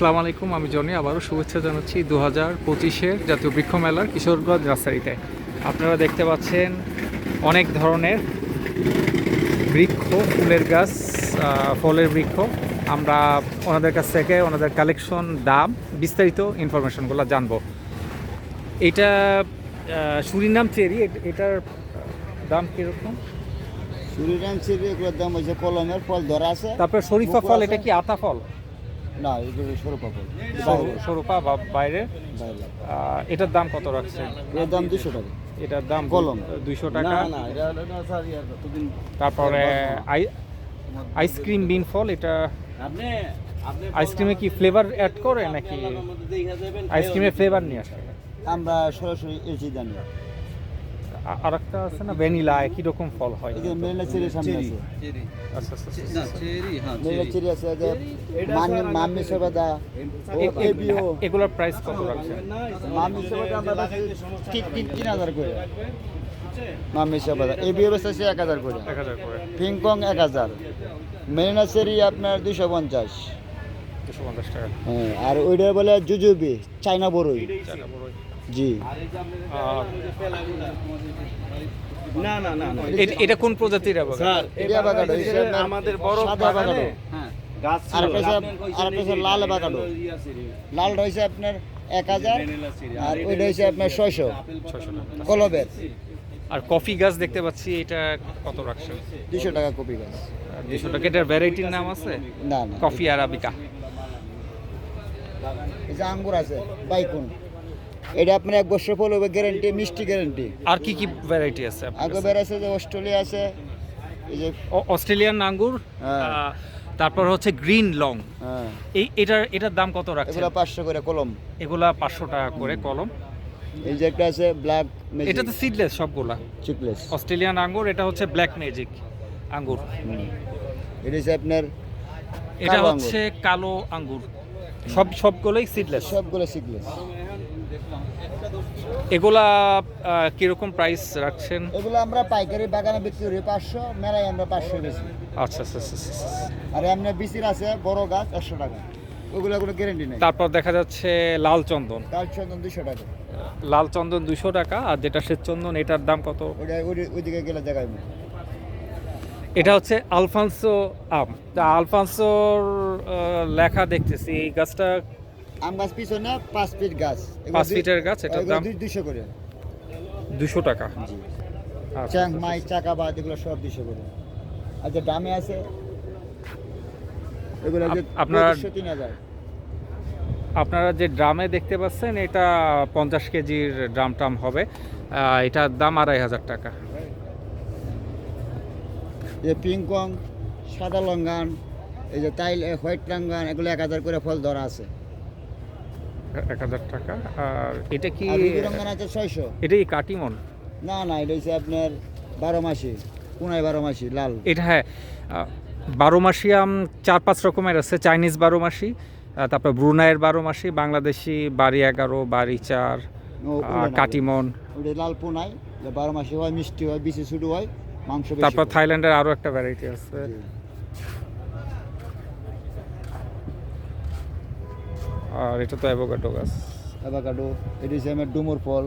আসসালামু আলাইকুম আমি জনি। আবারও শুভেচ্ছা জানাচ্ছি দু হাজার পঁচিশের জাতীয় বৃক্ষ মেলার কিশোরগঞ্জ রাস্তারিতে আপনারা দেখতে পাচ্ছেন অনেক ধরনের বৃক্ষ ফুলের গাছ ফলের বৃক্ষ। আমরা ওনাদের কাছ থেকে ওনাদের কালেকশন দাম বিস্তারিত ইনফরমেশনগুলো জানব। এটা সুরিনাম চেরি এটার দাম কীরকম? সুরিরাম চিরি এগুলোর দাম হচ্ছে কলমের ফল ধরা আছে। তারপর শরীফা ফল এটা কি আতা ফল? না এগুলো সরু পাপড় সরু- সরুপা বা বাইরে? এটার দাম কত রাখছেন? এর দাম দুশো টাকা। এটার দাম কলম। দুইশো টাকা? তারপরে আই- আইসক্রিম বিন ফল এটা আইসক্রিমে কি ফ্লেভার অ্যাড করে নাকি আইসক্রিমে ফ্লেভার নিয়ে আসে? আমরা সরাসরি এলচি জানি আর একটা আছে না ভ্যানিলা একই রকম ফল হয়। এই যে মেরিনা চেরি সামনে আছে। আচ্ছা আচ্ছা, আচ্ছা, না। চেরি হ্যাঁ মেরিনা চেরি। আছে যে মামি মামি সবেদা এ- এ- এবিও এগুলোর প্রাইস কত রাখছেন? মামি সবেদা আমরা করে। মামি সবেদা এবিও বেচতেছে এক হাজার করে। এক হাজার করে। পিংকং এক হাজার। মেরিনা চেরি আপনার টাকা। হ্যাঁ আর ওইটা বলে জুজুবি চাইনা বড়ই। জি। না না না না। এটা কোন প্রজাতির স্যার আমাদের বড় বাগানে হ্যাঁ। গাছ আর লাল লাল রয়েছে আপনার এক হাজার আর ওইটা হচ্ছে আপনার ছয়শো। কলবের। আর কফি গাছ দেখতে পাচ্ছি এটা কত রাখছেন? দুশো টাকা কপি গাছ। দুশো টাকা। এটার ভ্যারাইটির নাম আছে? না না। Coffee arabica. এই যে আঙ্গুর আছে বাইকুন। এটা আপনার এক বছর ফল হবে গ্যারেন্টি মিষ্টি গ্যারান্টি আর কি কি ভ্যারাইটি আছে আগে? বের আছে যে অস্ট্রেলিয়া আছে এই যে অস্ট্রেলিয়ান আঙ্গুর হ্যাঁ। তারপর হচ্ছে গ্রিন লং। হ্যাঁ। এই এটার এটার দাম কত রাখছেন? এগুলো পাঁচশো করে কলম। এগুলা পাঁচশো টাকা করে কলম। এই যে একটা আছে ব্ল্যাক এটা তো সিডলেস সবগুলা। সিডলেস অস্ট্রেলিয়ান আঙ্গুর এটা হচ্ছে ব্ল্যাক ম্যাজিক আঙ্গুর। এটা হচ্ছে আপনার এটা হচ্ছে কালো আঙ্গুর। সব সবগুলোই সিডলেস সবগুলো চিকলেস এগুলা কীরকম প্রাইস রাখছেন? এগুলো আমরা পাইকারি বাগানে বিক্রি করি পাঁচশো মেলায় আমরা পাঁচশো বেশি আচ্ছা আচ্ছা আচ্ছা, আচ্ছা, আচ্ছা। আর এমনি বিচির আছে বড় গাছ একশো টাকা। ওগুলো কোনো গ্যারেন্টি নেই। তারপর দেখা যাচ্ছে লাল চন্দন। কাল চন্দন দুশো টাকা। লাল চন্দন দুশো টাকা আর যেটা শ্বেত চন্দন এটার দাম কত? ওটা ওই- ওইদিকে গেলে দেখাইবো এটা হচ্ছে আলফানসো আম। তা আলফানসোর লেখা দেখতেছি এই গাছটা আম গাছ পিছনে পাঁচ ফিট গাছ। পাঁচ ফিটের গাছ, এটার দাম? দুইশো করে। দুশো টাকা। জি। আচ্ছা, আচ্ছা, মাই চাকাবাদ এগুলো সব দুইশো করে। আর যে দামে আছে এগুলো আপনার- তিন হাজার। আপনারা যে ড্রামে দেখতে পাচ্ছেন এটা পঞ্চাশ কেজির ড্রাম টাম হবে। এটার দাম আড়াই হাজার টাকা। যে পিংকং সাদা লঙ্গান এই যে তাইল হোয়াইট লঙ্গান এগুলো এক হাজার করে ফল ধরা আছে। এক হাজার টাকা আর এটা কি আছে ছয়শো। এটা কি কাটিমন? না না এটা হচ্ছে আপনার বারো মাসি পুনাই বারো মাসি লাল। এটা হ্যাঁ বারো মাসি আম চার পাঁচ রকমের আছে চাইনিজ বারো মাসি তারপর ব্রুনাইয়ের বারো মাসি বাংলাদেশি বাড়ি এগারো বাড়ি চার কাটিমন। লাল পুনাই যে বারো মাসি হয় মিষ্টি হয় বেশি শুরু হয় মাংস তারপর থাইল্যান্ডের আরও একটা ভ্যারাইটি আছে। আর এটা তো অ্যাভোকাডো গাছ। অ্যাভোকাডো এটি হচ্ছে আমার ডুমুর ফল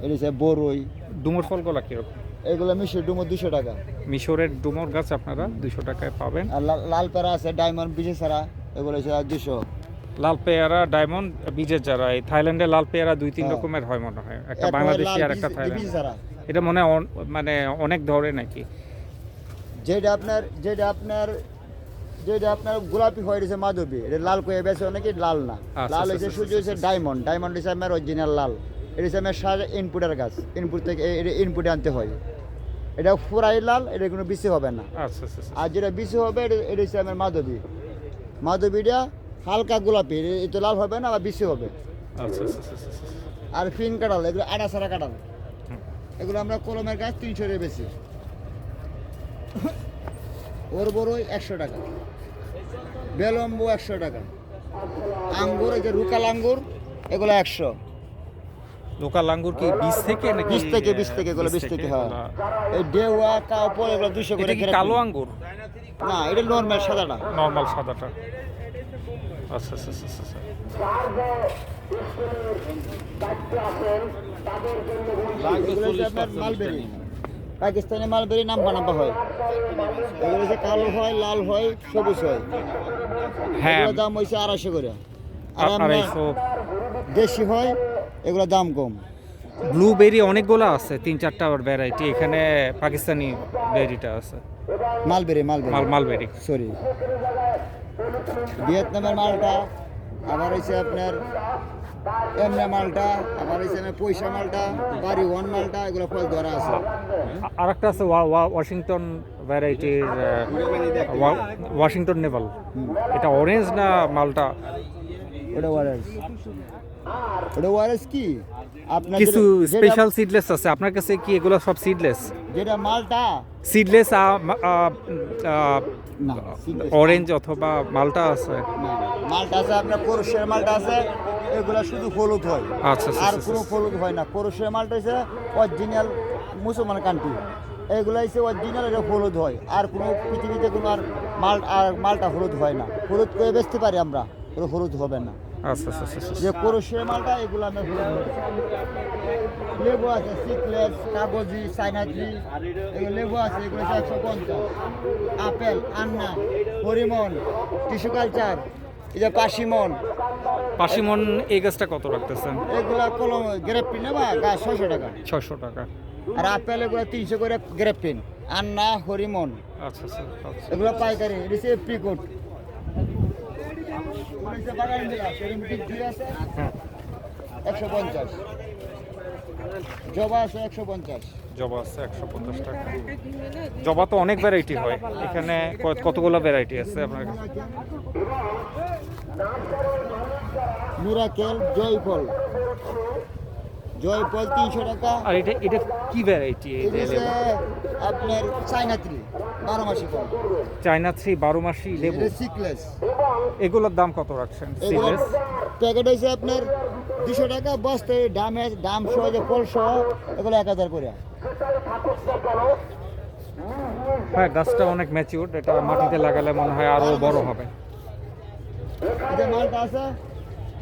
এটা হচ্ছে বরই। ডুমুর ফলগুলো কীরকম? এগুলো মিশর ডুমুর দুশো টাকা। মিশরের ডুমুর গাছ আপনারা দুশো টাকায় পাবেন। আর লাল- পেড়া আছে ডায়মন্ড বিশে ছাড়া এগুলো হচ্ছে দুশো লাল পেয়ারা ডায়মন্ড বীজের যারা এই থাইল্যান্ডে লাল পেয়ারা দুই তিন হ্যাঁ। রকমের হয় মনে হয়। একটা বাংলাদেশি আর একটা থাইল্যান্ড। এটা মনে হয় মানে অনেক ধরে নাকি? যেটা আপনার যেটা আপনার যেটা আপনার গোলাপি হয়ে রয়েছে মাধবী এটা লাল কয়ে বেছে অনেকে লাল না। আচ্ছা, লাল আচ্ছা, হচ্ছে আচ্ছা, সূর্য হচ্ছে ডায়মন্ড ডায়মন্ড হচ্ছে আমার অরিজিনাল লাল। এটা হচ্ছে আমার সার ইনপুটের গাছ ইনপুট থেকে এটা ইনপুটে আনতে হয়। এটা ফুরাই লাল এটা কোনো বেশি হবে না। আর যেটা বেশি হবে এটা হচ্ছে আমার মাধবী। মাধবীটা হালকা গোলাপি এটা লাল হবে না আবার বেশি হবে। আর ফিন কাঁঠাল এগুলো আড়া সারা কাঁঠাল এগুলো আমরা কলমের গাছ তিনশো টাকা বেশি। ওর বড়ই একশো টাকা। বেলম্বু একশো টাকা। আঙ্গুর এই যে রুকাল আঙ্গুর এগুলো একশো। লোকাল আঙ্গুর কি বীজ থেকে নাকি বিশ থেকে বিশ থেকে এগুলো বিশ থেকে? হ্যাঁ। এই ডেওয়া কাপড় এগুলো দুশো করে কি কালো আঙ্গুর? না এটা নর্মাল সাদাটা। নর্মাল সাদাটা। আচ্ছা আচ্ছা আচ্ছা আচ্ছা, আচ্ছা। মালবেরি। পাকিস্তানি মালবেরি নাম্বা নাম্বা হয়। এগুলো হচ্ছে কালো হয় লাল হয় সবুজ হয়। হ্যাঁ। এগুলোর দাম হয়েছে আড়াইশো করে। আর আমরা আড়াইশো। দেশি হয় এগুলোর দাম কম। ব্লুবেরি অনেকগুলো আছে তিন চারটা ভ্যারাইটি এখানে পাকিস্তানি বেরিটা আছে। Mulberry mulberry. মাল মালবেরি। সরি ভিয়েতনামের মালটা আবার হয়েছে আপনার এমনা মালটা আবার হয়েছে পয়সা মালটা বাড়ি ওয়ান মালটা এগুলো ফল ধরা আছে। আর একটা আছে ওয়া- ওয়া- ওয়াশিংটন ভ্যারাইটির ওয়াশিংটন নেভাল এটা অরেঞ্জ না মালটা? ওটা ওয়ারেস ওটা ওয়ারেস কি? আপনার কিছু স্পেশাল সিডলেস আছে। আপনার কাছে কি এগুলো সব সিডলেস যেটা মালটা সিডলেস অরেঞ্জ অথবা মালটা আছে? মালটা আছে আপনার পরশের মালটা আছে এগুলা শুধু হলুদ হয়। আচ্ছা আচ্ছা, আর আচ্ছা, কোনো আচ্ছা। হলুদ হয় না। পরশের মালটা হচ্ছে অরিজিনাল মুসলমান কান্ট্রি এগুলো হচ্ছে অরিজিনাল এটা হলুদ হয়। আর কোনো পৃথিবীতে কোনো আর মাল আর মালটা হলুদ হয় না। হলুদ করে বেচতে পারি আমরা ওটা হলুদ হবে না। আচ্ছা আচ্ছা আচ্ছা, যে পরশের মালটা এগুলো আমরা হলুদ লেবু আছে সিকলেস কাগজি সাইনাজি এগুলো লেবু আছে এগুলো হচ্ছে একশো পঞ্চাশ। আপেল আন্না হরিমন টিস্যু কালচার এই যে পাশিমন পাশিমন এই গাছটা কত রাখতেছেন? এগুলা কলম গ্রেপ্টিন নেবা গাছ ছয়শো টাকা। ছয়শো টাকা। আর আপেল এগুলো তিনশো করে গ্রেপ্টিন আন্না হরিমন। আচ্ছা আচ্ছা আচ্ছা। এগুলো পাইকারি এদিকে প্রিকোট হ্যাঁ। একশো পঞ্চাশ। জবা আছে একশো পঞ্চাশ। জবা আছে একশো পঞ্চাশ টাকা। জবা তো অনেক ভ্যারাইটি হয়। এখানে কতগুলো ভ্যারাইটি আছে আপনার কাছে? মিরাকেল জয়ফল। জয়ফল তিনশো টাকা। আর এটা এটা কি ভ্যারাইটি আপনার চাইনাত্রি বারো মাসি ফল। চায়না থ্রি বারো মাসি লেবু। সিকলেস এগুলোর দাম কত রাখছেন? সিরিয়াস প্যাকেট হয়েছে আপনার দুশো টাকা বস্তায় দামে দাম সহ যে ফল সহ এগুলো এক হাজার করে। হ্যাঁ গাছটা অনেক ম্যাচিউর এটা মাটিতে লাগালে মনে হয় আরও বড় হবে। এটা মালটা আছে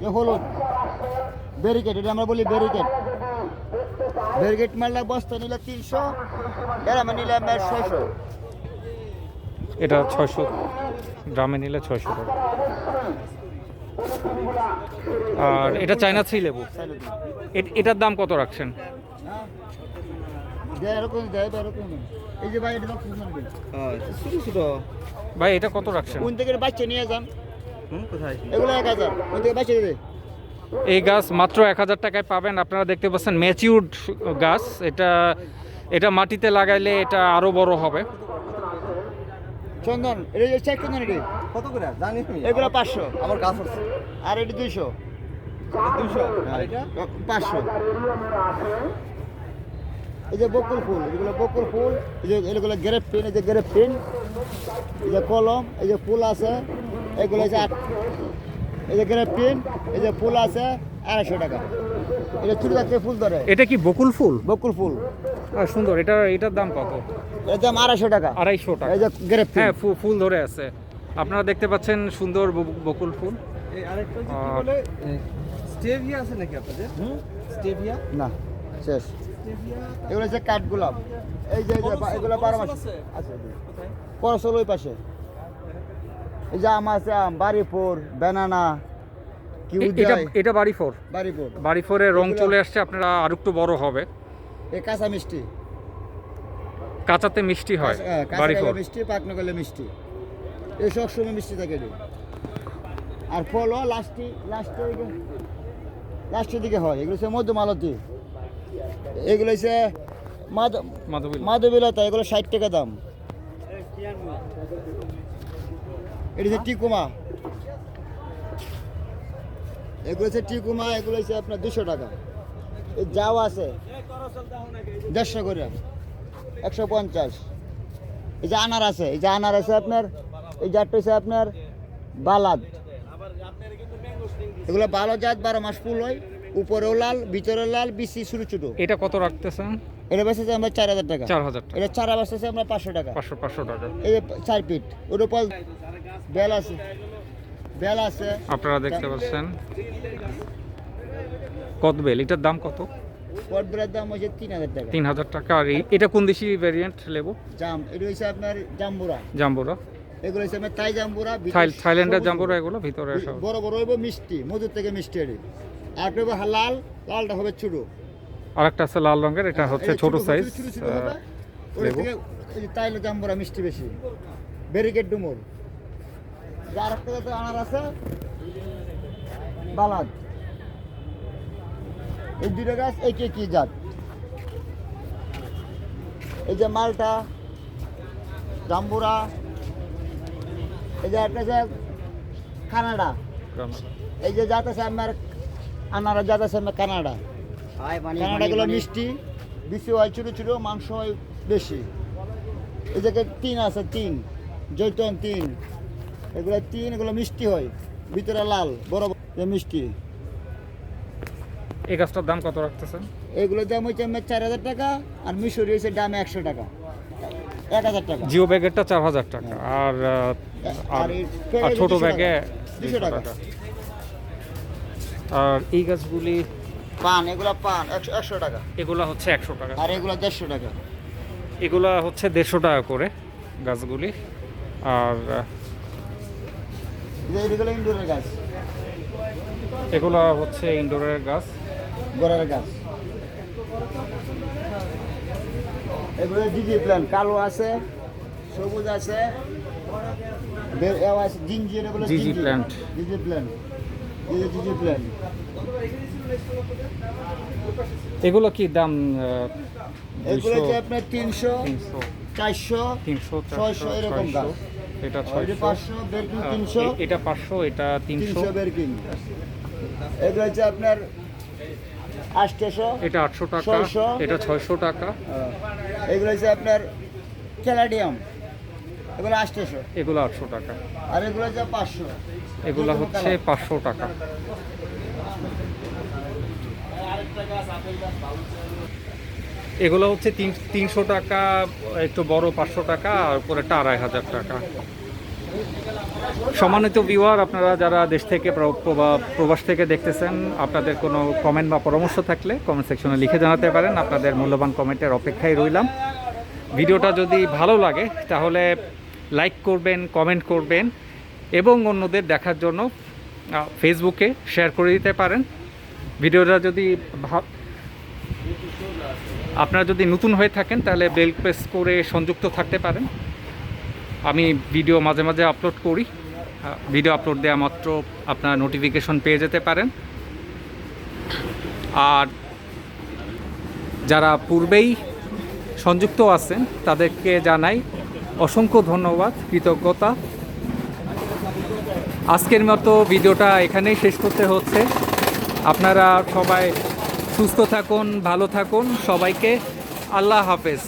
যে হলুদ। ব্যারিকেড এটা আমরা বলি ব্যারিকেড ব্যারিকেড মালটা বস্তা নিলে তিনশো গ্রামে নিলে আপনার ছয়শো। এটা ছয়শো গ্রামে নিলে ছয়শো টাকা। আর এটা চায়না থ্রি লেবু? এট- এটার দাম কত রাখছেন? এই যে ভাই এটা ছোট ছোট ভাই এটা কত রাখছেন? কোন থেকে বাচ্চা নিয়ে যান? কোথায়? এগুলো এক হাজার কোন থেকে বাচ্চা দেবে? এই গাছ মাত্র এক হাজার টাকায় পাবেন। আপনারা দেখতে পাচ্ছেন ম্যাচিউড গাছ। এটা এটা মাটিতে লাগাইলে এটা আরও বড় হবে। চন্দন চেক চন্দন এটি? কত করে? জানি এগুলো পাঁচশো। আমার গাছ আছে। আর এটি দুইশো। দুশো আর এটা? পাঁচশো। এই যে বকুল ফুল এগুলো বকুল ফুল। এই যে এগুলো গ্রেপ পেন এই যে গ্রেপ পেন। এই যে কলম এই যে ফুল আছে। এগুলো হচ্ছে এই যে গ্রেপ পেন এই যে ফুল আছে আড়াইশো টাকা। এটা ছোটো থেকে ফুল ধরে। এটা কি বকুল ফুল? বকুল ফুল। সুন্দর। এটা এটার দাম কত? এর দাম আড়াইশো টাকা। আড়াইশো টাকা। এই যে গ্রেপ হ্যাঁ ফু- ফুল ধরে আছে। আপনারা দেখতে পাচ্ছেন সুন্দর বকুল ফুল। এই আরেকটা হচ্ছে কি আর- বলে? স্টেভিয়া আছে নাকি আপনাদের? হুম? স্টেভিয়া? না শেষ। এগুলো হচ্ছে কাঠ গোলাপ। এই যে এগুলো বারো মাস আছে? আছে করসল ওই পাশে। এই যে আম আছে আম বাড়িপুর বেনানা কি এ- এটা এটা বাড়ি ফোর বাড়িপুর বাড়ি ফোরের রং চলে আসছে আপনারা আর একটু বড় হবে। এই কাঁচা মিষ্টি। কাঁচাতে মিষ্টি হয় হ্যাঁ, বাড়ি ফোর মিষ্টি পাকনো গেলে মিষ্টি। এই সব সময় মিষ্টি থাকে। আর ফলও লাস্টে লাস্টে লাস্টের দিকে হয়। এগুলো হচ্ছে মধ্যমালতি এগুলো হচ্ছে মাধ মাধবী মাধবীলতা এগুলো ষাট টাকা দাম। এটা হচ্ছে টিকুমা। এগুলো হচ্ছে টিকুমা, এগুলো হচ্ছে আপনার দুশো টাকা। যাও আছে দেড়শো করে, একশো পঞ্চাশ। এই যে আনার আছে, এই যে আনার আছে আপনার, এই জাতটা হচ্ছে আপনার বালাদ। এগুলো ভালো জাত, বারো মাস ফুল হয়, উপরেও লাল, ভিতরেও লাল, বিচি ছোটো ছোটো এটা কত রাখতেছেন? এটা বেসেছে আমরা চার হাজার টাকা। চার হাজার টাকা। এটা চারা বেসেছে আমরা পাঁচশো টাকা। পাঁচশো পাঁচশো টাকা। এই যে চার পিট ওর উপর বেল আছে। বেল আছে। আপনারা দেখতে পাচ্ছেন। কত বেল? এটার দাম কত? কটবেলের দাম হচ্ছে তিন হাজার টাকা। তিন হাজার টাকা। আর এটা কোন দেশি ভ্যারিয়েন্ট লেবু? জাম এটা হচ্ছে আপনার জাম্বুরা। জাম্বুরা। এগুলো হচ্ছে আপনার তাই জাম্বুরা থাইল্যান্ডের জাম্বুরা। এগুলো ভিতরে বড় বড় হইব মিষ্টি মধুর থেকে মিষ্টি আর হবে লাল লালটা হবে ছোট আর একটা আছে লাল রঙের এটা হচ্ছে এই ছোট ছোট সাইজ ছোট ছোট হবে ওর লেবু। থেকে এই যে তাইলে জাম্বুরা মিষ্টি বেশি। ব্যারিকেড ডুমুর। আর একটা যাতে আনার আছে বালাদ এই দুটো গাছ একে কি জাত। এই যে মালটা জাম্বুরা এই যে একটা আছে কানাডা। এই যে জাত আছে আমার আনারা জাত আছে আমার কানাডা। কানাডাগুলো মিষ্টি বেশি হয় ছোটো ছোটো মাংস হয় বেশি। এই জায়গায় তিন আছে তিন জৈতন তিন এগুলো তিন এগুলো মিষ্টি হয় ভিতরে লাল বড় বড় মিষ্টি। এই গাছটার দাম কত রাখতেছেন? এগুলোর দাম হচ্ছে আমার চার হাজার টাকা আর মিশরি হচ্ছে দাম একশো টাকা। এক হাজার টাকা। জিও ব্যাগেরটা চার হাজার টাকা আর আর আর ছোট 200 ব্যাগে। 200 টাকা। আর এই গাছগুলি পান এগুলো পান একশো একশো টাকা। এগুলা হচ্ছে একশো টাকা। আর এগুলো দেড়শো টাকা। এগুলা হচ্ছে দেড়শো টাকা করে গাছগুলি। আর এগুলো ইনডোরের গাছ। এগুলা হচ্ছে ইনডোরের গাছ। গোড়ার গাছ। এগুলো ডিজি প্ল্যান কালো আছে সবুজ আছে জিঞ্জির এগুলো জিজি plant। জিজি প্ল্যান এগুলো কি দাম এগুলো যে আপনার তিনশো চারশো তিনশো ছয়শো এরকম গাছ এটা ছয়শো তিনশো এটা পাঁচশো এটা তিনশো। বেরকিং এগুলো হচ্ছে আপনার আটশোশো এটা আটশো টাকা। এটা ছয়শো টাকা। এগুলো হচ্ছে আপনার ক্যালাডিয়াম। এগুলো আটশোশো এগুলো আটশো টাকা। আর এগুলো হচ্ছে পাঁচশো। এগুলো হচ্ছে পাঁচশো টাকা। এগুলো হচ্ছে তিন তিনশো টাকা, একটু বড় পাঁচশো টাকা, আর উপরেটা আড়াই হাজার টাকা। সম্মানিত ভিউয়ার আপনারা যারা দেশ থেকে প্র- প্রবা- প্রবাস থেকে দেখতেছেন, আপনাদের কোনো কমেন্ট বা পরামর্শ থাকলে কমেন্ট সেকশনে লিখে জানাতে পারেন। আপনাদের মূল্যবান কমেন্টের অপেক্ষায় রইলাম। ভিডিওটা যদি ভালো লাগে, তাহলে লাইক করবেন কমেন্ট করবেন। এবং অন্যদের দেখার জন্য ফেসবুকে শেয়ার করে দিতে পারেন। ভিডিওটা যদি আপনারা যদি নতুন হয়ে থাকেন, তাহলে বেল প্রেস করে সংযুক্ত থাকতে পারেন। আমি ভিডিও মাঝে মাঝে আপলোড করি। ভিডিও আপলোড দেওয়া মাত্র আপনার নোটিফিকেশন পেয়ে যেতে পারেন। আর যারা পূর্বেই সংযুক্ত আছেন, তাদেরকে জানাই অসংখ্য ধন্যবাদ, কৃতজ্ঞতা। আজকের মতো ভিডিওটা এখানেই শেষ করতে হচ্ছে। আপনারা সবাই সুস্থ থাকুন, ভালো থাকুন। সবাইকে আল্লাহ হাফেজ।